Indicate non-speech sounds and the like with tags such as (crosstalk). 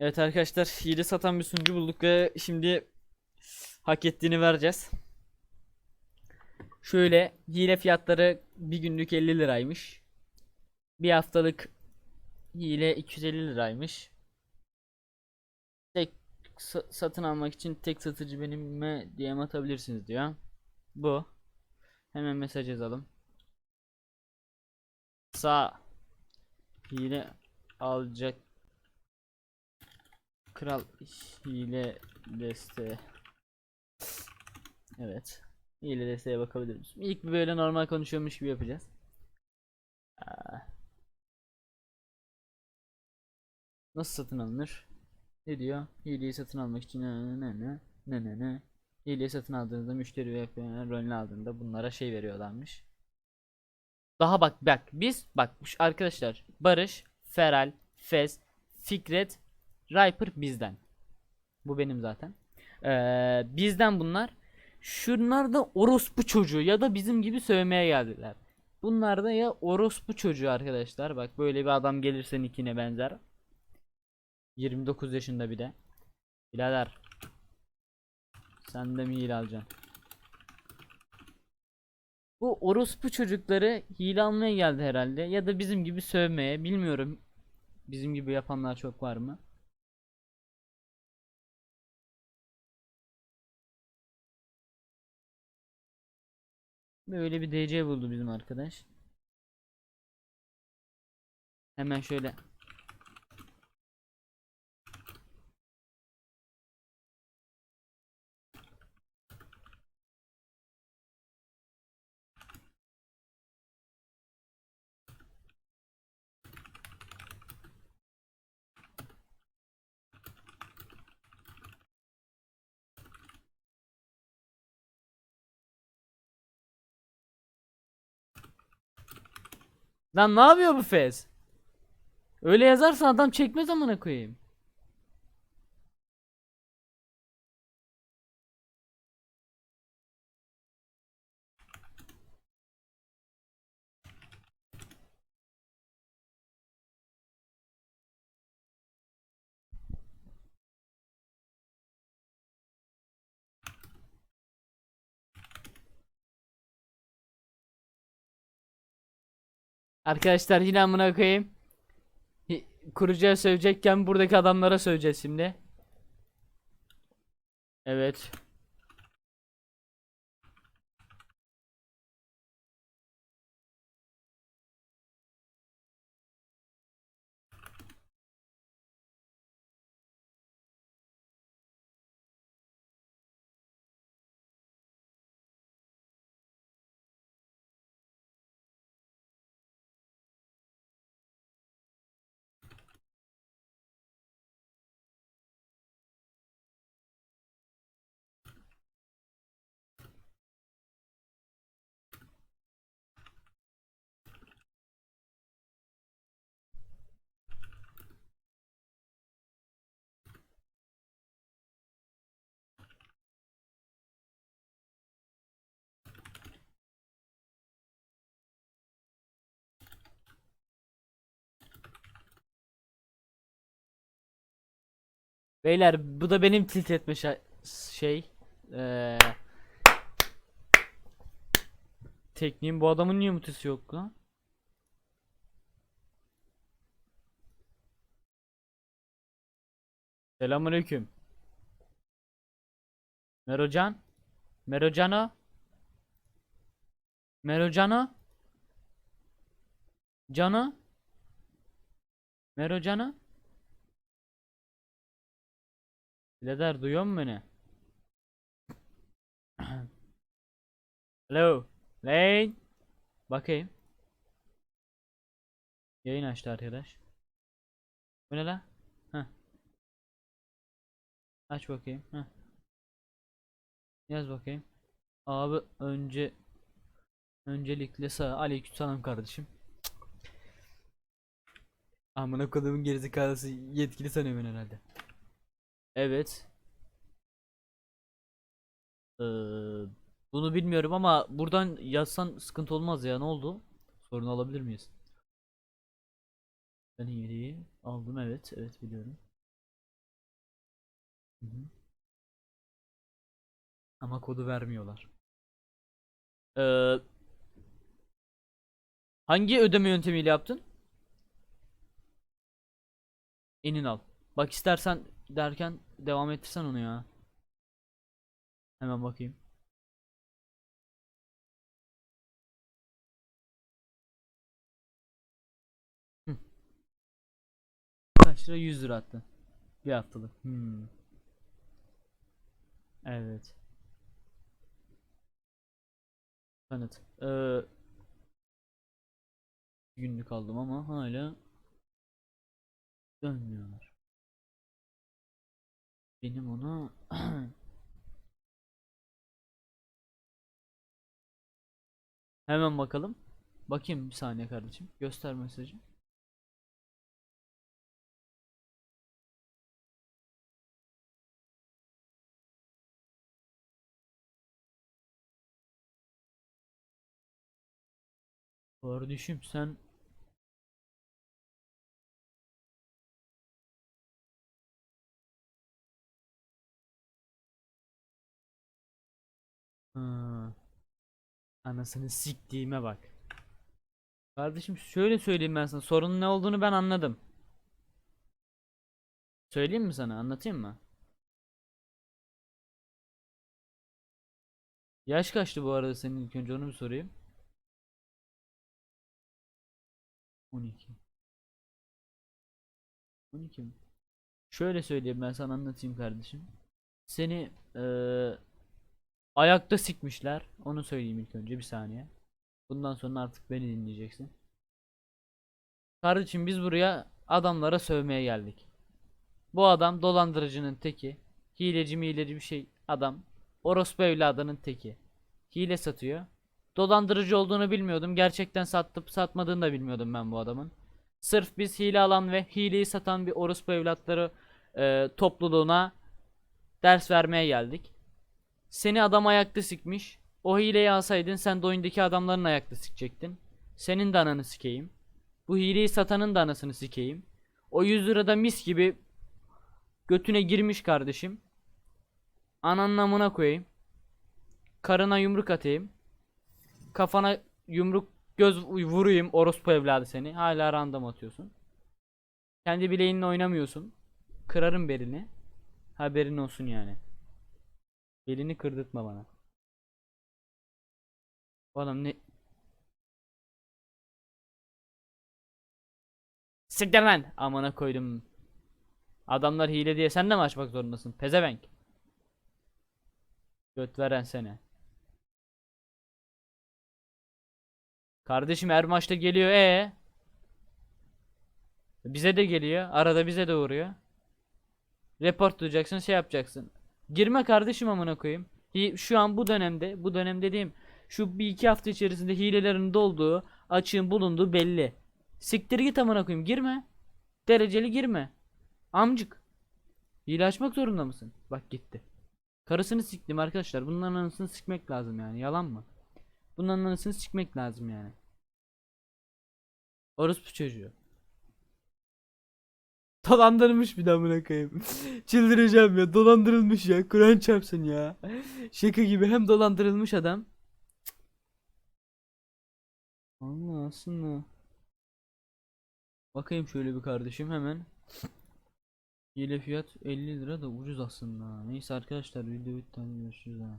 Evet arkadaşlar hile satan bir sunucu bulduk ve şimdi hak ettiğini vereceğiz. Şöyle hile fiyatları bir günlük 50 liraymış. Bir haftalık hile 250 liraymış. Tek sa- satın almak için tek satıcı benimle DM atabilirsiniz diyor. Bu. Hemen mesaj yazalım. Sağ hile alacak Kral hile desteği. Evet. Hile desteğe bakabilir misin? İlk bir böyle normal konuşuyormuş gibi yapacağız. Aa. Nasıl satın alınır? Ne diyor? Hileyi satın almak için ne ne ne ne ne ne Hileyi satın aldığınızda müşteri ve rolünü aldığında bunlara şey veriyorlarmış. Daha bak bak biz bak arkadaşlar Barış, Feral, Fez, Fikret, Riper bizden. Bu benim zaten. Ee, bizden bunlar. Şunlar da orospu çocuğu ya da bizim gibi sövmeye geldiler. Bunlar da ya orospu çocuğu arkadaşlar. Bak böyle bir adam gelirse nickine benzer. 29 yaşında bir de. Birader. Sen de mi hile alacaksın? Bu orospu çocukları hile almaya geldi herhalde. Ya da bizim gibi sövmeye. Bilmiyorum. Bizim gibi yapanlar çok var mı? Böyle bir DC buldu bizim arkadaş. Hemen şöyle Lan ne yapıyor bu fez? Öyle yazarsan adam çekmez amına koyayım. Arkadaşlar yine amına koyayım. Kurucuya sövecekken buradaki adamlara söveceğiz şimdi. Evet. Beyler bu da benim tilt etme şey. Eee Tekniğim bu adamın niye mutisi yok lan? Selamünaleyküm. Merocan? Merocano? Merocano? Cano? Merocano? Birader duyuyor musun beni? (clears throat) Hello. Lane. Bakayım. Yayın açtı arkadaş. Bu ne la? Heh. Aç bakayım. Heh. Yaz bakayım. Abi önce öncelikle sağ aleykümselam kardeşim. Amına kodumun gerizekalısı yetkili sanıyorum ben herhalde. Evet. Ee, bunu bilmiyorum ama buradan yazsan sıkıntı olmaz ya. Ne oldu? Sorun alabilir miyiz? Ben hileyi aldım evet. Evet biliyorum. Hı hı. Ama kodu vermiyorlar. Ee, hangi ödeme yöntemiyle yaptın? Enin al. Bak istersen derken devam ettirsen onu ya. Hemen bakayım. Kaç lira? 100 lira attın. Bir haftalık. Hmm. Evet. Evet. Ee, günlük aldım ama hala dönmüyorlar. Benim ona (clears throat) hemen bakalım. Bakayım bir saniye kardeşim. Göster mesajı. Kardeşim sen Ha, anasını siktiğime bak. Kardeşim şöyle söyleyeyim ben sana. Sorunun ne olduğunu ben anladım. Söyleyeyim mi sana? Anlatayım mı? Yaş kaçtı bu arada senin ilk önce onu bir sorayım. 12. 12 mi? Şöyle söyleyeyim ben sana anlatayım kardeşim. Seni eee, ayakta sikmişler. Onu söyleyeyim ilk önce bir saniye. Bundan sonra artık beni dinleyeceksin. Kardeşim biz buraya adamlara sövmeye geldik. Bu adam dolandırıcının teki. Hileci mi hileci bir şey adam. Orospu evladının teki. Hile satıyor. Dolandırıcı olduğunu bilmiyordum. Gerçekten sattım satmadığını da bilmiyordum ben bu adamın. Sırf biz hile alan ve hileyi satan bir orospu evlatları e, topluluğuna ders vermeye geldik. Seni adam ayakta sikmiş. O hileyi alsaydın sen de oyundaki adamların ayakta sikecektin. Senin de ananı sikeyim. Bu hileyi satanın da anasını sikeyim. O 100 lirada mis gibi götüne girmiş kardeşim. Ananın amına koyayım. Karına yumruk atayım. Kafana yumruk göz vurayım orospu evladı seni. Hala random atıyorsun. Kendi bileğinle oynamıyorsun. Kırarım belini. Haberin olsun yani. Belini kırdırtma bana. Oğlum ne... Siktir lan! Amına koydum. Adamlar hile diye sen de mi açmak zorundasın? Pezevenk. Göt veren sene. Kardeşim her maçta geliyor e Bize de geliyor. Arada bize de uğruyor. Report duyacaksın, şey yapacaksın. Girme kardeşim amına koyayım. Şu an bu dönemde, bu dönem dediğim şu bir iki hafta içerisinde hilelerin dolduğu, açığın bulunduğu belli. Siktir git amına koyayım, girme. Dereceli girme. Amcık. Hile açmak zorunda mısın? Bak gitti. Karısını siktim arkadaşlar. Bunların anasını sikmek lazım yani. Yalan mı? Bunların anasını sikmek lazım yani. Orospu çocuğu. Dolandırılmış bir daha amına koyayım. Çıldıracağım ya. Dolandırılmış ya. Kur'an çarpsın ya. Şaka gibi hem dolandırılmış adam. Allah aslında. Bakayım şöyle bir kardeşim hemen. Hile fiyat 50 lira da ucuz aslında. Neyse arkadaşlar video bitti görüşürüz ha.